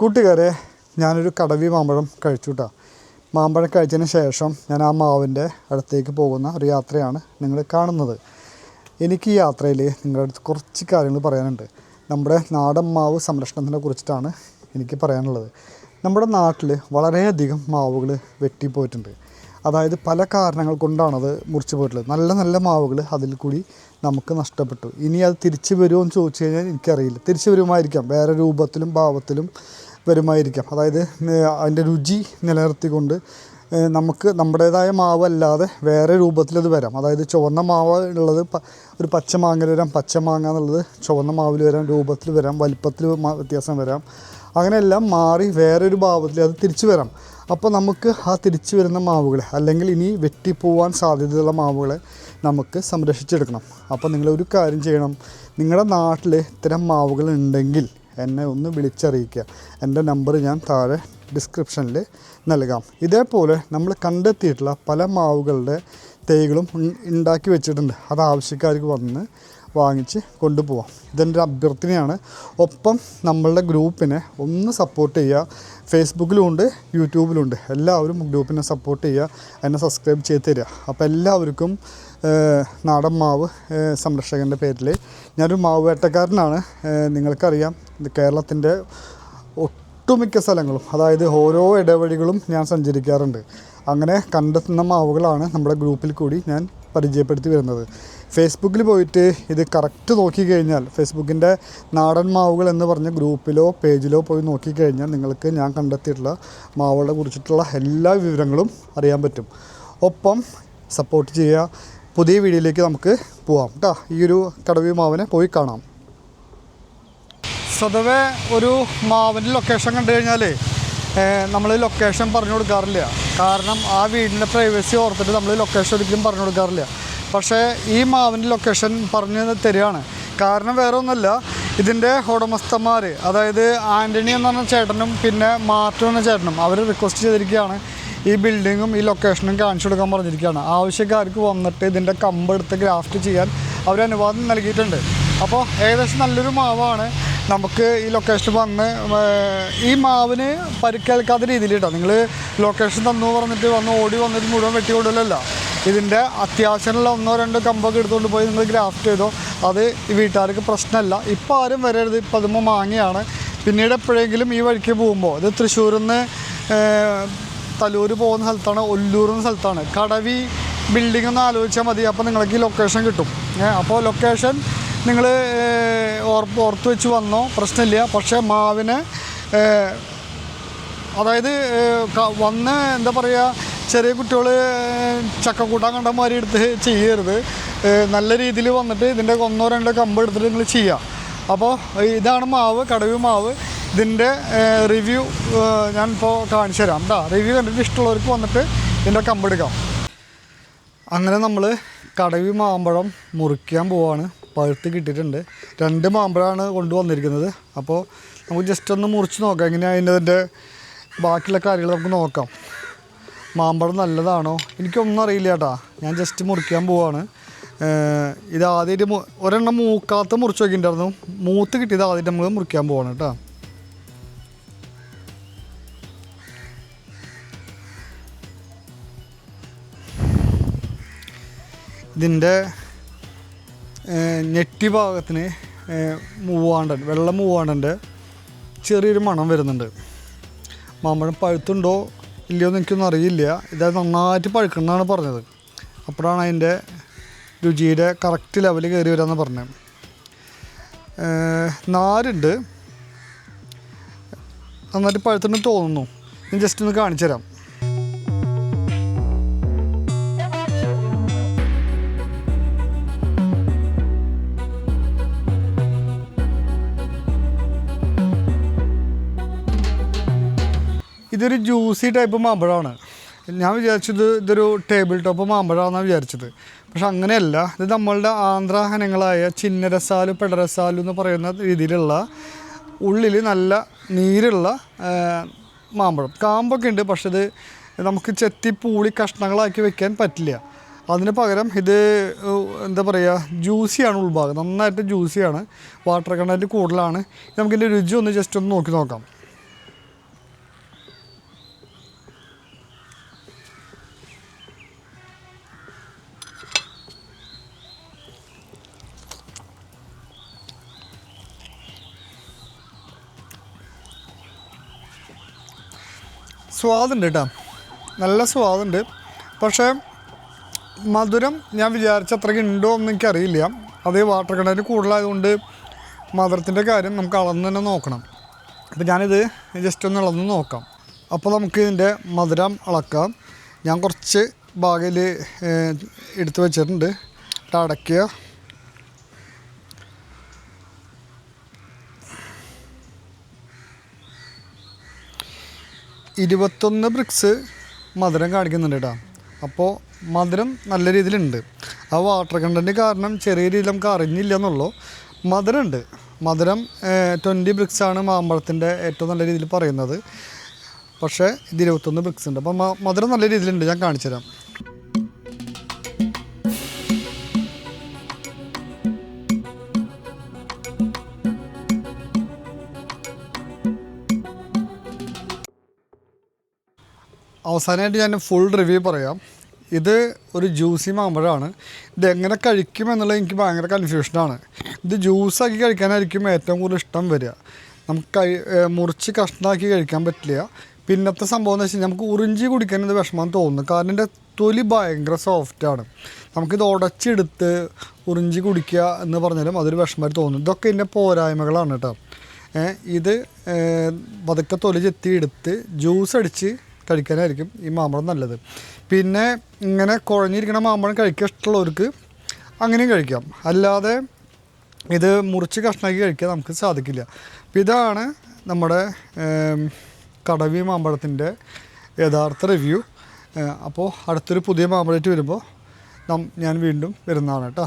കൂട്ടുകാരെ ഞാനൊരു കടവി മാമ്പഴം കഴിച്ചു കേട്ടോ മാമ്പഴം കഴിച്ചതിന് ശേഷം ഞാൻ ആ മാവിന്റെ അടുത്തേക്ക് പോകുന്ന ഒരു യാത്രയാണ് നിങ്ങൾ കാണുന്നത്. എനിക്ക് ഈ യാത്രയിൽ നിങ്ങളുടെ അടുത്ത് കുറച്ച് കാര്യങ്ങൾ പറയാനുണ്ട്. നമ്മുടെ നാടൻ മാവ് സംരക്ഷണത്തിനെ കുറിച്ചിട്ടാണ് എനിക്ക് പറയാനുള്ളത്. നമ്മുടെ നാട്ടിൽ വളരെയധികം മാവുകൾ വെട്ടിപ്പോയിട്ടുണ്ട്. അതായത് പല കാരണങ്ങൾ കൊണ്ടാണത് മുറിച്ചു പോയിട്ടുള്ളത്. നല്ല നല്ല മാവുകൾ അതിൽ കൂടി നമുക്ക് നഷ്ടപ്പെട്ടു. ഇനി അത് തിരിച്ചു വരുമോ എന്ന് ചോദിച്ചു കഴിഞ്ഞാൽ എനിക്കറിയില്ല. തിരിച്ചു വരുമായിരിക്കാം. വേറെ രൂപത്തിലും ഭാവത്തിലും വരുമായിരിക്കാം. അതായത് അതിന്റെ രുചി നിലനിർത്തിക്കൊണ്ട് നമുക്ക് നമ്മുടേതായ മാവ് അല്ലാതെ വേറെ രൂപത്തിലത് വരാം. അതായത് ചുവന്ന മാവ് ഉള്ളത് ഒരു പച്ച മാങ്ങയിൽ വരാം പച്ച മാങ്ങ എന്നുള്ളത് ചുവന്ന മാവിൽ വരാം രൂപത്തിൽ വരാം വലിപ്പത്തിൽ വ്യത്യാസം വരാം. അങ്ങനെയെല്ലാം മാറി വേറൊരു ഭാവത്തിൽ അത് തിരിച്ചു വരാം. അപ്പോൾ നമുക്ക് ആ തിരിച്ചു വരുന്ന മാവുകളെ അല്ലെങ്കിൽ ഇനി വെട്ടിപ്പോവാൻ സാധ്യതയുള്ള മാവുകളെ നമുക്ക് സംരക്ഷിച്ചെടുക്കണം. അപ്പോൾ നിങ്ങളൊരു കാര്യം ചെയ്യണം. നിങ്ങളുടെ നാട്ടിൽ ഇത്തരം മാവുകൾ ഉണ്ടെങ്കിൽ എന്നെ ഒന്ന് വിളിച്ചറിയിക്കുക. എന്റെ നമ്പർ ഞാൻ താഴെ ഡിസ്ക്രിപ്ഷനിൽ നൽകാം. ഇതേപോലെ നമ്മൾ കണ്ടെത്തിയിട്ടുള്ള പല മാവുകളുടെ തൈകളും ഉണ്ടാക്കി വെച്ചിട്ടുണ്ട്. അത് ആവശ്യക്കാർക്ക് വന്ന് വാങ്ങിച്ച് കൊണ്ടുപോവാം. ഇതെന്റെ അഭ്യർത്ഥനയാണ്. ഒപ്പം നമ്മളുടെ ഗ്രൂപ്പിനെ ഒന്ന് സപ്പോർട്ട് ചെയ്യുക. ഫേസ്ബുക്കിലുമുണ്ട് യൂട്യൂബിലുണ്ട് എല്ലാവരും ഗ്രൂപ്പിനെ സപ്പോർട്ട് ചെയ്യുക. എന്നെ സബ്സ്ക്രൈബ് ചെയ്ത് തരിക. അപ്പോൾ എല്ലാവർക്കും നാടൻ മാവ് സംരക്ഷകന്റെ പേരിൽ. ഞാനൊരു മാവ് വേട്ടക്കാരനാണ്. നിങ്ങൾക്കറിയാം കേരളത്തിന്റെ ഒട്ടുമിക്ക സ്ഥലങ്ങളും അതായത് ഓരോ ഇടവഴികളും ഞാൻ സഞ്ചരിക്കാറുണ്ട്. അങ്ങനെ കണ്ടെത്തുന്ന മാവുകളാണ് നമ്മുടെ ഗ്രൂപ്പിൽ കൂടി ഞാൻ പരിചയപ്പെടുത്തി വരുന്നത്. ഫേസ്ബുക്കിൽ പോയിട്ട് ഇത് കറക്റ്റ് നോക്കിക്കഴിഞ്ഞാൽ ഫേസ്ബുക്കിന്റെ നാടൻ മാവുകൾ എന്ന് പറഞ്ഞ ഗ്രൂപ്പിലോ പേജിലോ പോയി നോക്കിക്കഴിഞ്ഞാൽ നിങ്ങൾക്ക് ഞാൻ കണ്ടെത്തിയിട്ടുള്ള മാവുകളെ കുറിച്ചിട്ടുള്ള എല്ലാ വിവരങ്ങളും അറിയാൻ പറ്റും. ഒപ്പം സപ്പോർട്ട് ചെയ്യുക. പുതിയ വീഡിയോയിലേക്ക് നമുക്ക് പോവാം. കേട്ടോ ഈ ഒരു കടവി മാവിനെ പോയി കാണാം. സ്വതവേ ഒരു മാവിന്റെ ലൊക്കേഷൻ കണ്ടു കഴിഞ്ഞാൽ നമ്മൾ ലൊക്കേഷൻ പറഞ്ഞു കൊടുക്കാറില്ല. കാരണം ആ വീടിന്റെ പ്രൈവസി ഓർത്തിട്ട് നമ്മൾ ലൊക്കേഷൻ ഒരിക്കലും പറഞ്ഞു കൊടുക്കാറില്ല. പക്ഷേ ഈ മാവിന്റെ ലൊക്കേഷൻ പറഞ്ഞു തരികയാണ് കാരണം വേറെ ഒന്നുമല്ല ഇതിന്റെ ഉടമസ്ഥന്മാർ അതായത് ആന്റണി എന്ന് പറഞ്ഞ ചേട്ടനും പിന്നെ മാർട്ടു എന്ന ചേട്ടനും അവർ റിക്വസ്റ്റ് ചെയ്തിരിക്കുകയാണ്. ഈ ബിൽഡിങ്ങും ഈ ലൊക്കേഷനും കാണിച്ചു കൊടുക്കാൻ പറഞ്ഞിരിക്കുകയാണ്. ആവശ്യക്കാർക്ക് വന്നിട്ട് ഇതിന്റെ കമ്പെടുത്ത് ഗ്രാഫ്റ്റ് ചെയ്യാൻ അവർ അനുവാദം നൽകിയിട്ടുണ്ട്. അപ്പോൾ ഏകദേശം നല്ലൊരു മാവാണ്. നമുക്ക് ഈ ലൊക്കേഷൻ വന്ന് ഈ മാവിന് പരിക്കേൽക്കാത്ത രീതിയിൽ കേട്ടോ. നിങ്ങൾ ലൊക്കേഷൻ തന്നു പറഞ്ഞിട്ട് വന്ന് ഓടി വന്നിട്ട് മുഴുവൻ വെട്ടി കൊടുക്കലല്ല ഇതിന്റെ അത്യാവശ്യമുള്ള ഒന്നോ രണ്ടോ കമ്പൊക്കെ എടുത്തുകൊണ്ട് പോയി നിങ്ങൾ ഗ്രാഫ്റ്റ് ചെയ്തോ അത് ഈ വീട്ടുകാർക്ക് പ്രശ്നമല്ല. ഇപ്പോൾ ആരും വരരുത് ഇപ്പം അതുമ്പോൾ മാങ്ങയാണ്. പിന്നീട് എപ്പോഴെങ്കിലും ഈ വഴിക്ക് പോകുമ്പോൾ ഇത് തൃശ്ശൂരിൽ നിന്ന് തലൂർ പോകുന്ന സ്ഥലത്താണ് ഒല്ലൂർ എന്ന സ്ഥലത്താണ്. കടവി ബിൽഡിംഗ് ഒന്ന് ആലോചിച്ചാൽ മതി അപ്പോൾ നിങ്ങൾക്ക് ഈ ലൊക്കേഷൻ കിട്ടും. അപ്പോൾ ലൊക്കേഷൻ നിങ്ങൾ ഓർപ്പ് ഓർത്ത് വെച്ച് വന്നോ പ്രശ്നമില്ല. പക്ഷേ മാവിന് അതായത് വന്ന് എന്താ പറയുക ചെറിയ കുട്ടികൾ ചക്കക്കൂട്ടാൻ കണ്ട മാതിരി എടുത്ത് ചെയ്യരുത്. നല്ല രീതിയിൽ വന്നിട്ട് ഇതിന്റെ ഒന്നോ രണ്ടോ കമ്പ് എടുത്തിട്ട് നിങ്ങൾ ചെയ്യുക അപ്പോൾ ഇതാണ് മാവ് കടവ് മാവ്. ഇതിന്റെ റിവ്യൂ ഞാൻ ഇപ്പോൾ കാണിച്ചു തരാം. എന്താ റിവ്യൂ കണ്ടിട്ട് ഇഷ്ടമുള്ളവർക്ക് വന്നിട്ട് ഇതിന്റെ കമ്പെടുക്കാം അങ്ങനെ നമ്മൾ കടവി മാമ്പഴം മുറിക്കാൻ പോവാണ്. പഴുത്ത് കിട്ടിയിട്ടുണ്ട്. രണ്ട് മാമ്പഴമാണ് കൊണ്ടുവന്നിരിക്കുന്നത് അപ്പോൾ നമുക്ക് ജസ്റ്റ് ഒന്ന് മുറിച്ച് നോക്കാം. എങ്ങനെയാണ് അതിന്റെ ബാക്കിയുള്ള കാര്യങ്ങൾ നമുക്ക് നോക്കാം. മാമ്പഴം നല്ലതാണോ? എനിക്കൊന്നും അറിയില്ല ചേട്ടാ ഞാൻ ജസ്റ്റ് മുറിക്കാൻ പോവാണ്. ഇത് ആദ്യമായിട്ട് ഒരെണ്ണം മൂക്കാത്ത മുറിച്ച് നോക്കിയിട്ടുണ്ടായിരുന്നു. മൂത്ത് കിട്ടിയത് ആദ്യമായിട്ട് നമ്മൾ മുറിക്കാൻ പോവാണ് കേട്ടോ ഇതിന്റെ ഞെട്ടി ഭാഗത്തിന് മൂവാണ്ടൻ വെള്ള മൂവാണ്ടന്റെ ചെറിയൊരു മണം വരുന്നുണ്ട്. മാമ്പഴം പഴുത്തുണ്ടോ? ഇല്ലയോ എന്ന് എനിക്കൊന്നും അറിയില്ല. ഇത് നന്നായിട്ട് പഴുക്കണമെന്നാണ് പറഞ്ഞത്. അപ്പോഴാണ് അതിന്റെ രുചിയുടെ കറക്റ്റ് ലെവൽ കയറി വരാമെന്ന് പറഞ്ഞത്. നാരുണ്ട്. നന്നായിട്ട് പഴുത്തുണ്ടെന്ന് തോന്നുന്നു. ഞാൻ ജസ്റ്റ് ഒന്ന് കാണിച്ചു തരാം ഇതൊരു ജ്യൂസി ടൈപ്പ് മാമ്പഴമാണ്. ഞാൻ വിചാരിച്ചത് ഇതൊരു ടേബിൾ ടോപ്പ് മാമ്പഴമാണെന്നാണ് വിചാരിച്ചത്. പക്ഷെ അങ്ങനെയല്ല. ഇത് നമ്മളുടെ ആന്ധ്ര ഹനങ്ങളായ ചിന്നരസാലു പെടരസാലു എന്ന് പറയുന്ന രീതിയിലുള്ള ഉള്ളിൽ നല്ല നീരുള്ള മാമ്പഴം. കാമ്പൊക്കെ ഉണ്ട് പക്ഷെ ഇത് നമുക്ക് ചെത്തി പൂളി കഷ്ണങ്ങളാക്കി വെക്കാൻ പറ്റില്ല. അതിന് പകരം ഇത് എന്താ പറയുക ജ്യൂസിയാണ് ഉൾഭാഗം. നന്നായിട്ട് ജ്യൂസിയാണ്. വാട്ടർ കണ്ടന്റ് കൂടുതലാണ്. നമുക്കിതിന്റെ രുചി ഒന്ന് ജസ്റ്റ് ഒന്ന് നോക്കി നോക്കാം. സ്വാദുണ്ട് കേട്ടോ. നല്ല സ്വാദുണ്ട്. പക്ഷേ മധുരം ഞാൻ വിചാരിച്ച അത്രയ്ക്ക് ഉണ്ടോ എന്ന് എനിക്കറിയില്ല. അത് വാട്ടർ കണ്ടന്റ് കൂടുതലായതുകൊണ്ട് മധുരത്തിന്റെ കാര്യം നമുക്ക് അളന്ന് തന്നെ നോക്കണം. അപ്പോൾ ഞാനിത് ജസ്റ്റ് ഒന്ന് അളന്ന് നോക്കാം. അപ്പോൾ നമുക്ക് ഇതിന്റെ മധുരം അളക്കാം. ഞാൻ കുറച്ച് ഭാഗയിൽ എടുത്തു വെച്ചിട്ടുണ്ട്. അടയ്ക്കുക ഇരുപത്തൊന്ന് ബ്രിക്സ് മധുരം കാണിക്കുന്നുണ്ട് കേട്ടോ. അപ്പോൾ മധുരം നല്ല രീതിയിലുണ്ട്. ആ വാട്ടർ കണ്ടന്റ് കാരണം ചെറിയ രീതിയിൽ നമുക്ക് അറിഞ്ഞില്ല എന്നുള്ളൂ. മധുരമുണ്ട്. മധുരം ട്വന്റി ബ്രിക്സ് ആണ് മാമ്പഴത്തിന്റെ ഏറ്റവും നല്ല രീതിയിൽ പറയുന്നത്. പക്ഷേ ഇത് ഇരുപത്തൊന്ന് ബ്രിക്സ് ഉണ്ട്. അപ്പോൾ മധുരം നല്ല രീതിയിലുണ്ട്. ഞാൻ കാണിച്ചു തരാം അവസാനമായിട്ട് ഞാൻ ഫുൾ റിവ്യൂ പറയാം. ഇത് ഒരു ജ്യൂസി മാമ്പഴമാണ്. ഇത് എങ്ങനെ കഴിക്കും എന്നുള്ളത് എനിക്ക് ഭയങ്കര കൺഫ്യൂഷനാണ് ഇത് ജ്യൂസാക്കി കഴിക്കാനായിരിക്കും ഏറ്റവും കൂടുതൽ ഇഷ്ടം വരിക. നമുക്ക് മുറിച്ച് കഷ്ണമാക്കി കഴിക്കാൻ പറ്റില്ല. പിന്നത്തെ സംഭവം എന്ന് വെച്ചാൽ നമുക്ക് ഉറിഞ്ചി കുടിക്കാൻ ഇത് വിഷമം തോന്നുന്നു. കാരണം എന്റെ തൊലി ഭയങ്കര സോഫ്റ്റാണ് നമുക്കിത് ഉടച്ചെടുത്ത് ഉറിഞ്ചി കുടിക്കുക എന്ന് പറഞ്ഞാലും അതൊരു വിഷമമായിട്ട് തോന്നും. ഇതൊക്കെ എന്റെ പോരായ്മകളാണ് കേട്ടോ. ഇത് പതുക്കെ തൊലി ചെത്തി എടുത്ത് ജ്യൂസ് അടിച്ച് കഴിക്കാനായിരിക്കും ഈ മാമ്പഴം നല്ലത്. പിന്നെ ഇങ്ങനെ കുഴഞ്ഞിരിക്കുന്ന മാമ്പഴം കഴിക്കാൻ ഇഷ്ടമുള്ളവർക്ക് അങ്ങനെയും കഴിക്കാം. അല്ലാതെ ഇത് മുറിച്ച് കഷ്ണാക്കി കഴിക്കാൻ നമുക്ക് സാധിക്കില്ല. അപ്പം ഇതാണ് നമ്മുടെ കടവി മാമ്പഴത്തിന്റെ യഥാർത്ഥ റിവ്യൂ അപ്പോൾ അടുത്തൊരു പുതിയ മാമ്പഴമായിട്ട് വരുമ്പോൾ ഞാൻ വീണ്ടും വരുന്നതാണ് കേട്ടോ.